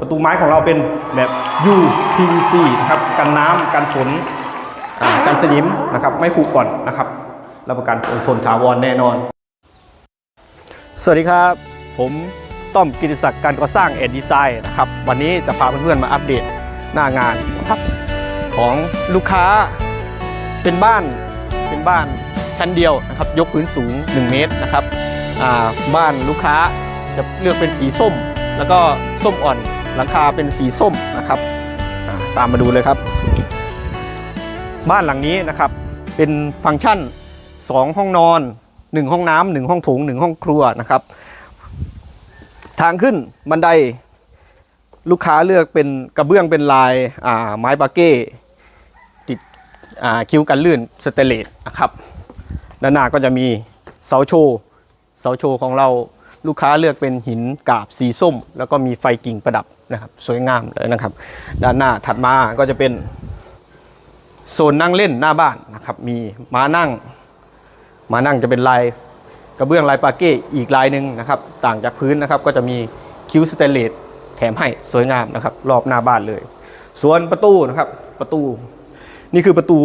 ประตูไม้ของเราเป็นแบบ UPVC นะครับกันน้ำกันฝนกันสนิมนะครับไม่ผุก่อนนะครับรับประกันคงทนถาวรแน่นอน สวัสดีครับ ผมต้อมกิติศักดิ์การก่อสร้างแอนดีไซน์นะครับวันนี้จะพาเพื่อนๆมาอัปเดตหน้างานนะครับของลูกค้าเป็นบ้านเป็นบ้านชั้นเดียวนะครับยกพื้นสูง 1 เมตรนะครับบ้านลูกค้าจะเลือกเป็นสีส้ม แล้วก็ส้มอ่อน หลังคาเป็นสีส้มนะครับตามมาดูเลยครับ บ้านหลังนี้นะครับเป็นฟังก์ชัน 2 ห้องนอน 1 ห้องน้ำหนึ่งห้องโถงหนึ่งห้องครัวนะครับ ทางขึ้นบันไดลูกค้าเลือกเป็นกระเบื้องเป็นลายาไม้บาเก้ติดคิ้วกันลื่นสเตเลสนะครับด้านหน้าก็จะมีเสาโชว์เสาโชว์ของเรา ลูกค้าเลือกเป็นหินกาบสีส้ม แล้วก็มีไฟกิ่งประดับนะครับ สวยงามเลยนะครับ ด้านหน้าถัดมาก็จะเป็นโซนนั่งเล่นหน้าบ้านนะครับ มีม้านั่งม้านั่งจะเป็นลายกระเบื้องลายปาเก้อีกลายหนึ่งนะครับ ต่างจากพื้นนะครับก็จะมีคิ้วสเตนเลสแถมให้สวยงามนะครับ รอบหน้าบ้านเลย ส่วนประตูนะครับประตู นี่คือประตู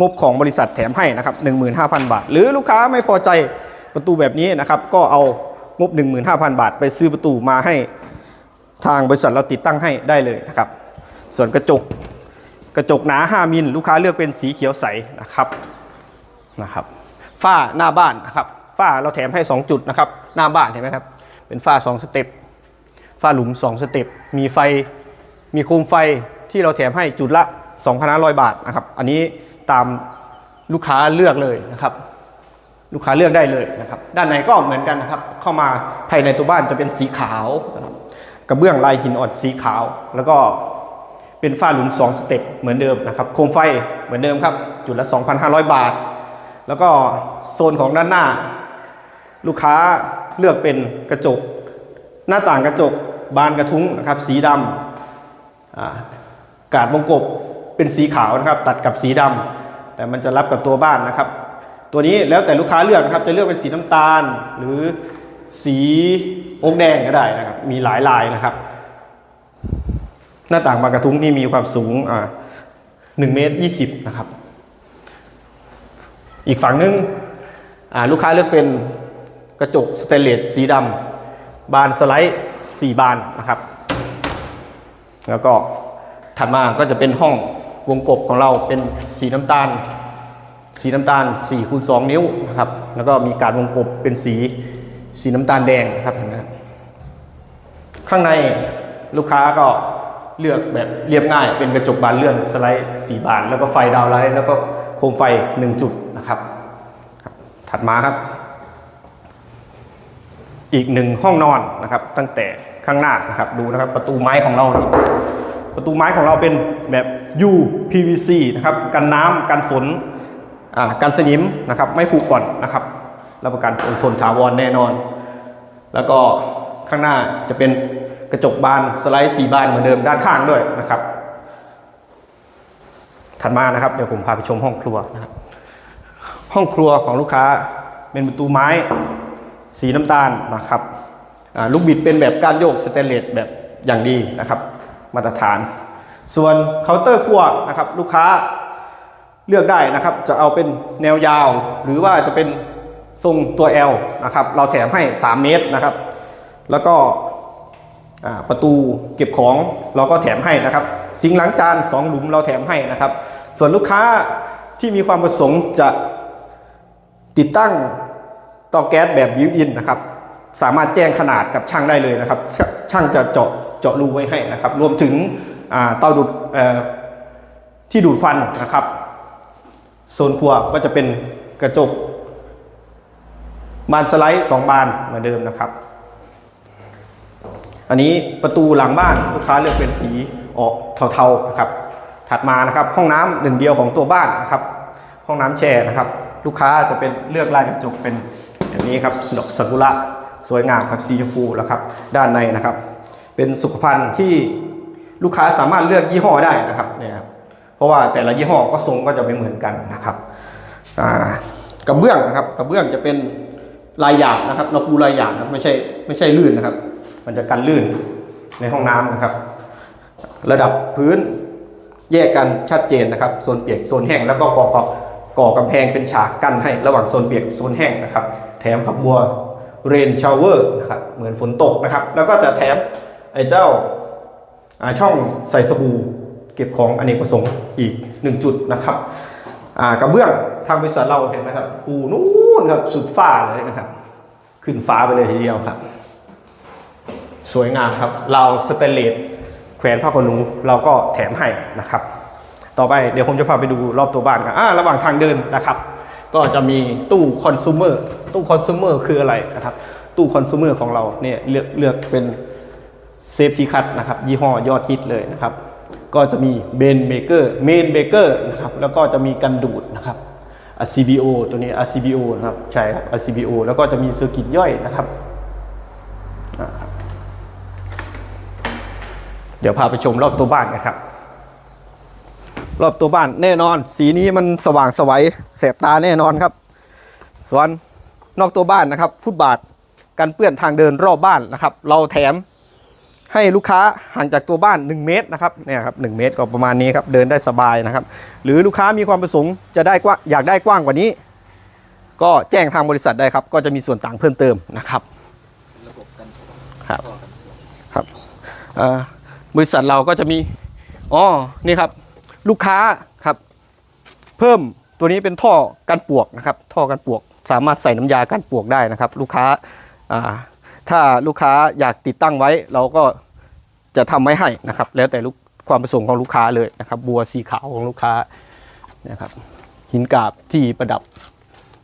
งบของบริษัทแถมให้นะครับ15,000 บาท หรือลูกค้าไม่พอใจประตูแบบนี้นะครับ ก็เอา งบ 15,000 บาท ไปซื้อประตูมาให้ทางบริษัทเราติดตั้งให้ได้เลยนะครับ ส่วนกระจกกระจกหนา 5 มิลลูกค้าเลือกเป็นสีเขียวใสนะครับนะครับฝ้าหน้าบ้านนะครับฝ้าเราแถมให้ 2 จุดนะครับ หน้าบ้านเห็นไหมครับ เป็นฝ้า 2 สเต็ปฝ้าหลุม 2 สเต็ปมีไฟมีโคมไฟที่เราแถมให้จุดละ2,500 บาทนะครับ อันนี้ตามลูกค้าเลือกเลยนะครับ ลูกค้าเลือกได้เลยนะครับ ด้านในก็เหมือนกันนะครับ เข้ามาภายในตัวบ้านจะเป็นสีขาวนะครับกระเบื้องลายหินอ่อนสีขาว แล้วก็เป็นฝ้าหลุม 2 สเต็ปเหมือนเดิมนะครับ โคมไฟเหมือนเดิมครับ จุดละ 2,500 บาท แล้วก็โซนของด้านหน้า ลูกค้าเลือกเป็นกระจก หน้าต่างกระจกบานกระทุ้งนะครับ สีดำอ่ากาดวงกบเป็นสีขาวนะครับ ตัดกับสีดำแต่มันจะรับกับตัวบ้านนะครับ ตัวนี้แล้วแต่ลูกค้าเลือกนะครับ จะเลือกเป็นสีน้ำตาล หรือสีอกแดงก็ได้นะครับ มีหลายลายนะครับ หน้าต่างบานกระทุ้งนี่มีความสูงอ่าหนึ่งเมตรยี่สิบนะครับ อีกฝั่งหนึงอ่าลูกค้าเลือกเป็นกระจกสเตนเลสสีดำบานสไลด์สี่บานนะครับ แล้วก็ถัดมาก็จะเป็นห้องวงกบของเราเป็นสีน้ำตาล สีน้ำตาล4คูณ2นิ้วนะครับ แล้วก็มีการวงกบเป็นสีสีน้ำตาลแดงนะครับเห็นไหมข้างในลูกค้าก็เลือกแบบเรียบง่าย เป็นกระจกบานเลื่อนสไลด์4บาน แล้วก็ไฟดาวไลท์แล้วก็โคมไฟ 1 จุดนะครับ ถัดมาครับ อีกหนึ่งห้องนอนนะครับ ตั้งแต่ข้างหน้านะครับดูนะครับประตูไม้ของเราประตูไม้ของเราเป็นแบบ UPVC นะครับกันน้ำกันฝน กันสนิมนะครับไม่ผุก่อนนะครับรับประกันคงทนถาวรแน่นอน แล้วก็ข้างหน้าจะเป็นกระจกบานสไลด์สีบานเหมือนเดิมด้านข้างด้วยนะครับ ถัดมานะครับเดี๋ยวผมพาไปชมห้องครัวนะครับห้องครัวของลูกค้าเป็นประตูไม้สีน้ำตาลนะครับลูกบิดเป็นแบบการโยกสเตนเลสแบบอย่างดีนะครับ มาตรฐาน ส่วนเคาน์เตอร์ครัวนะครับ ลูกค้า เลือกได้นะครับ จะเอาเป็นแนวยาว หรือว่าจะเป็นทรงตัว L นะครับ เราแถมให้ 3 เมตรนะครับ แล้วก็ประตูเก็บของเราก็แถมให้นะครับซิงค์ล้างจาน 2 หลุมเราแถมให้นะครับ ส่วนลูกค้าที่มีความประสงค์จะติดตั้งเตาแก๊สแบบบิวอินนะครับ สามารถแจ้งขนาดกับช่างได้เลยนะครับ ช่างจะเจาะเจาะรูไว้ให้นะครับ รวมถึงเตาดูดที่ดูดควันนะครับ โซนครัวก็จะเป็นกระจก บานสไลด์ 2 บานเหมือนเดิมนะครับ อันนี้ประตูหลังบ้านลูกค้าเลือกเป็นสีออกเทาๆนะครับ ถัดมานะครับห้องน้ำหนึ่งเดียวของตัวบ้านนะครับ ห้องน้ำแช่นะครับ ลูกค้าจะเป็นเลือกลายกระจกเป็นแบบนี้ครับดอกซากุระสวยงามครับสีชมพูแล้วครับ ด้านในนะครับ เป็นสุขภัณฑ์ที่ลูกค้าสามารถเลือกยี่ห้อได้นะครับเนี่ยครับ เพราะว่าแต่ละยี่ห้อก็ทรงก็จะไม่เหมือนกันนะครับกระเบื้องนะครับกระเบื้องจะเป็นลายหยาบนะครับเราปูลายหยาบนะไม่ใช่ไม่ใช่ลื่นนะครับ มันจะกันลื่นในห้องน้ำนะครับ ระดับพื้นแยกกันชัดเจนนะครับโซนเปียกโซนแห้งแล้วก็ก่อก่อก่อกำแพงเป็นฉากกั้นให้ระหว่างโซนเปียกโซนแห้งนะครับ แถมฝักบัวเรนชาวเวอร์นะครับเหมือนฝนตกนะครับ แล้วก็จะแถมไอ้เจ้าช่องใส่สบู่ เก็บของอเนกประสงค์อีกหนึ่งจุดนะครับกระเบื้องทางบริษัทเราเห็นไหมครับปูนู้นครับสุดฟ้าเลยนะครับ ขึ้นฟ้าไปเลยทีเดียวครับ สวยงามครับ เราสเตนเลสแขวนผ้าขนหนูเราก็แถมให้นะครับ ต่อไปเดี๋ยวผมจะพาไปดูรอบตัวบ้านกันอ่าระหว่างทางเดินนะครับ ก็จะมีตู้คอน sumer ตู้คอน sumer คืออะไรนะครับ ตู้คอน sumer ของเราเนี่ยเลือกเลือกเป็นเซฟ t ีคัตนะครับ ยี่ห้อยอดฮิตเลยนะครับ ก็จะมีเบนเบเกอร์เมนเบเกอร์นะครับแล้วก็จะมีกันดูดนะครับ RCBO ตัวนี้ RCBO นะครับใช่ครับ RCBO แล้วก็จะมีเซอร์กิตย่อยนะครับเดี๋ยวพาไปชมรอบตัวบ้านกันครับ รอบตัวบ้านแน่นอน สีนี้มันสว่างสวัยแสบตาแน่นอนครับ ส่วนนอกตัวบ้านนะครับ ฟุตบาทกันเปื้อนทางเดินรอบบ้านนะครับ เราแถม ให้ลูกค้าห่างจากตัวบ้าน 1 เมตรนะครับเนี่ยครับ1เมตรก็ประมาณนี้ครับเดินได้สบายนะครับ หรือลูกค้ามีความประสงค์จะได้กว่าอยากได้กว้างกว่านี้ ก็แจ้งทางบริษัทได้ครับ ก็จะมีส่วนต่างเพิ่มเติมนะครับระบบกันครับครับบริษัทเราก็จะมีอ๋อนี่ครับ ลูกค้าครับ เพิ่มตัวนี้เป็นท่อกันปวกนะครับ ท่อกันปวก สามารถใส่น้ำยากันปวกได้นะครับ ลูกค้าอ่า ถ้าลูกค้าอยากติดตั้งไว้ เราก็จะทำไว้ให้นะครับ แล้วแต่ลูกความประสงค์ของลูกค้าเลยนะครับ บัวสีขาวของลูกค้านะครับ หินกาบที่ประดับ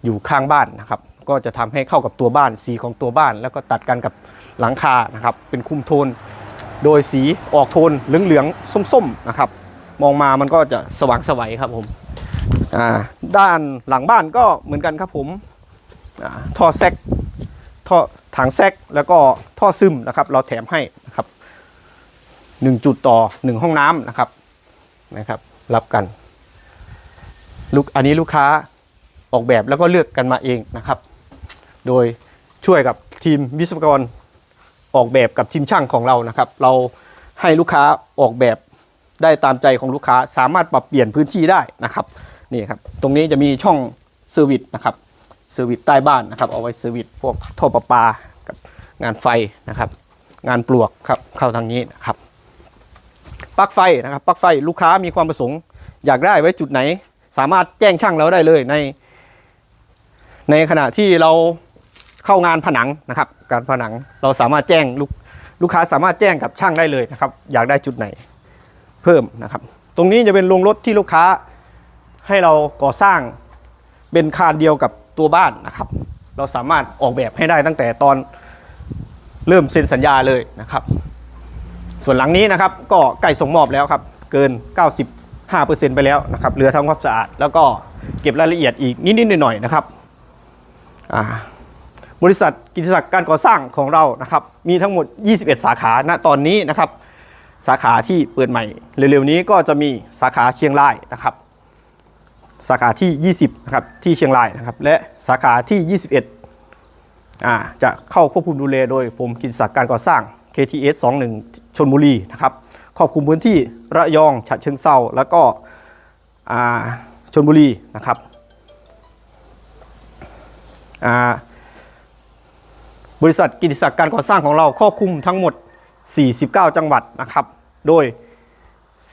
อยู่ข้างบ้านนะครับ ก็จะทำให้เข้ากับตัวบ้านสีของตัวบ้าน แล้วก็ตัดกันกับหลังคานะครับ เป็นคุมโทน โดยสีออกโทนเหลืองๆส้มๆนะครับ มองมามันก็จะสว่างไสวัยครับผมด้านหลังบ้านก็เหมือนกันครับผมท่อแซกท่อ ถังแซกแล้วก็ท่อซึมนะครับ เราแถมให้นะครับหนึ่งจุดต่อหนึ่งห้องน้ำนะครับนะครับ รับกันลูกอันนี้ลูกค้าออกแบบแล้วก็เลือกกันมาเองนะครับ โดยช่วยกับทีมวิศวกรออกแบบกับทีมช่างของเรานะครับ เราให้ลูกค้าออกแบบได้ตามใจของลูกค้าสามารถปรับเปลี่ยนพื้นที่ได้นะครับนี่ครับ ตรงนี้จะมีช่องเซอร์วิสนะครับ เซอร์วิสใต้บ้านนะครับ เอาไว้เซอร์วิสพวกท่อประปากับงานไฟนะครับ งานปลวกครับเข้าทางนี้นะครับปลั๊กไฟนะครับปลั๊กไฟลูกค้ามีความประสงค์ อยากได้ไว้จุดไหน สามารถแจ้งช่างเราได้เลยใน ในขณะที่เราเข้างานผนังนะครับ การผนังเราสามารถแจ้งลูกลูกค้าสามารถแจ้งกับช่างได้เลยนะครับ อยากได้จุดไหนเพิ่มนะครับ ตรงนี้จะเป็นโรงรถที่ลูกค้าให้เราก่อสร้างเป็นคานเดียวกับ ตัวบ้านนะครับ เราสามารถออกแบบให้ได้ตั้งแต่ตอนเริ่มเซ็นสัญญาเลยนะครับ ส่วนหลังนี้นะครับก็ใกล้ส่งมอบแล้วครับ เกิน 95%ไปแล้วนะครับเหลือทำความสะอาด แล้วก็เก็บรายละเอียดอีกนิดๆหน่อยๆนะครับบริษัทกิจศักดิ์การก่อสร้างของเรานะครับ มีทั้งหมด 21 สาขาณตอนนี้นะครับ สาขาที่เปิดใหม่ เร็วๆนี้ก็จะมีสาขาเชียงรายนะครับ สาขาที่ 20นะครับที่เชียงรายนะครับและสาขาที่ 21อ่าจะเข้าควบคุมดูแลโดยผมกิจศักดิ์การก่อสร้าง KTS 21 ชนบุรีนะครับครอบคลุมพื้นที่ระยองฉะเชิงเซาแล้วก็อ่าชนบุรีนะครับอ่าบริษัทกิติศักดิ์การก่อสร้างของเราครอบคลุมทั้งหมด 49 จังหวัดนะครับ โดย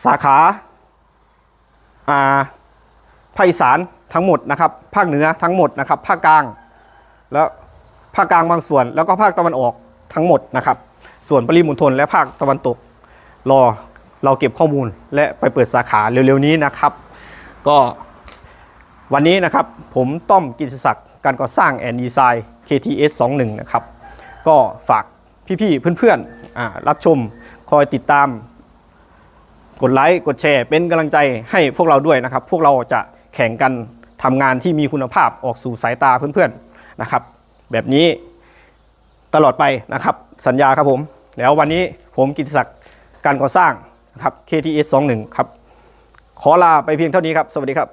สาขาา ภาคอีสานทั้งหมดนะครับภาคเหนือทั้งหมดนะครับภาคกลาง แล้วภาคกลางบางส่วน แล้วก็ภาคตะวันออกทั้งหมดนะครับ ส่วนปริมณฑลและภาคตะวันตก รอเราเก็บข้อมูลและไปเปิดสาขาเร็วๆนี้นะครับ ก็วันนี้นะครับผมต้อมกิจศักดิ์การก่อสร้างแอนดีไซน์ KTS 21นะครับก็ฝากพี่ๆเพื่อนๆรับชมคอยติดตาม กดไลค์กดแชร์เป็นกำลังใจให้พวกเราด้วยนะครับ พวกเราจะ แข่งกันทำงานที่มีคุณภาพออกสู่สายตาเพื่อนๆนะครับ แบบนี้ตลอดไปนะครับ สัญญาครับผม แล้ววันนี้ผมกิติศักดิ์การก่อสร้างนะครับ KTS 21 ครับ ขอลาไปเพียงเท่านี้ครับ สวัสดีครับ